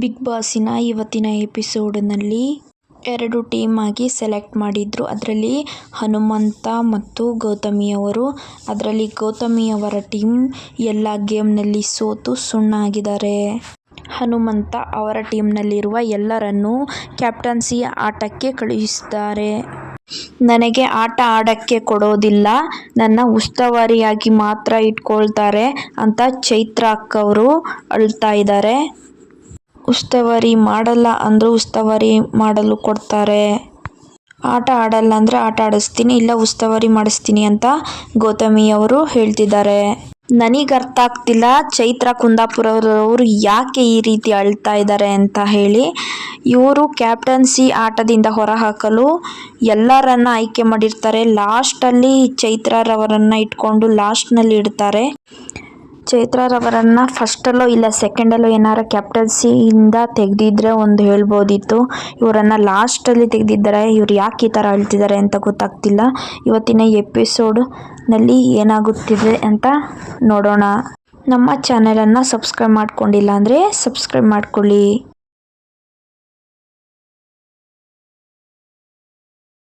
Big ಬಾಸಿನ ಇವತ್ತಿನ ಎಪಿಸೋಡ್ನಲ್ಲಿ ಎರಡು team ಆಗಿ ಸೆಲೆಕ್ಟ್ ಮಾಡಿದ್ರು. ಅದರಲ್ಲಿ ಹನುಮಂತ ಮತ್ತು ಗೌತಮಿಯವರು. ಅದರಲ್ಲಿ ಗೌತಮಿಯವರ ಟೀಮ್ ಎಲ್ಲ ಗೇಮ್ನಲ್ಲಿ ಸೋತು ಸುಣ್ಣಾಗಿದ್ದಾರೆ ಹನುಮಂತ ಅವರ ಟೀಮ್ನಲ್ಲಿರುವ ಎಲ್ಲರನ್ನು ಕ್ಯಾಪ್ಟನ್ಸಿ ಆಟಕ್ಕೆ ಕಳುಹಿಸಿದ್ದಾರೆ. ನನಗೆ ಆಟ ಆಡಕ್ಕೆ ಕೊಡೋದಿಲ್ಲ. ನನ್ನ ಉಸ್ತುವಾರಿಯಾಗಿ ಮಾತ್ರ ಇಟ್ಕೊಳ್ತಾರೆ ಅಂತ ಚೈತ್ರ ಅಕ್ಕವರು ಅಳ್ತಾ ಇದ್ದಾರೆ. ಉಸ್ತುವಾರಿ ಮಾಡಲ್ಲ ಅಂದರೂ ಉಸ್ತುವಾರಿ ಮಾಡಲು ಕೊಡ್ತಾರೆ. ಆಟ ಆಡಲ್ಲ ಅಂದರೆ ಆಟ ಆಡಿಸ್ತೀನಿ, ಇಲ್ಲ ಉಸ್ತುವಾರಿ ಮಾಡಿಸ್ತೀನಿ ಅಂತ ಗೌತಮಿಯವರು ಹೇಳ್ತಿದ್ದಾರೆ. ನನಗೆ ಅರ್ಥ ಆಗ್ತಿಲ್ಲ, ಚೈತ್ರ ಕುಂದಾಪುರವರವರು ಯಾಕೆ ಈ ರೀತಿ ಅಳ್ತಾ ಇದ್ದಾರೆ ಅಂತ ಹೇಳಿ. ಇವರು ಕ್ಯಾಪ್ಟನ್ಸಿ ಆಟದಿಂದ ಹೊರಹಾಕಲು ಎಲ್ಲರನ್ನ ಆಯ್ಕೆ ಮಾಡಿರ್ತಾರೆ. ಲಾಸ್ಟಲ್ಲಿ ಚೈತ್ರರವರನ್ನು ಇಟ್ಕೊಂಡು ಲಾಸ್ಟ್ನಲ್ಲಿ ಇಡ್ತಾರೆ. ಚೈತ್ರರವರನ್ನು ಫಸ್ಟಲ್ಲೋ ಇಲ್ಲ ಸೆಕೆಂಡಲ್ಲೋ ಏನಾರ ಕ್ಯಾಪ್ಟನ್ಸಿಯಿಂದ ತೆಗೆದಿದ್ರೆ ಒಂದು ಹೇಳ್ಬೋದಿತ್ತು. ಇವರನ್ನು ಲಾಸ್ಟಲ್ಲಿ ತೆಗೆದಿದ್ದಾರೆ. ಇವ್ರು ಯಾಕೆ ಈ ಥರ ಅಳ್ತಿದ್ದಾರೆ ಅಂತ ಗೊತ್ತಾಗ್ತಿಲ್ಲ. ಇವತ್ತಿನ ಎಪಿಸೋಡ್ನಲ್ಲಿ ಏನಾಗುತ್ತಿದೆ ಅಂತ ನೋಡೋಣ. ನಮ್ಮ ಚಾನೆಲನ್ನು ಸಬ್ಸ್ಕ್ರೈಬ್ ಮಾಡ್ಕೊಂಡಿಲ್ಲ ಅಂದರೆ ಸಬ್ಸ್ಕ್ರೈಬ್ ಮಾಡ್ಕೊಳ್ಳಿ.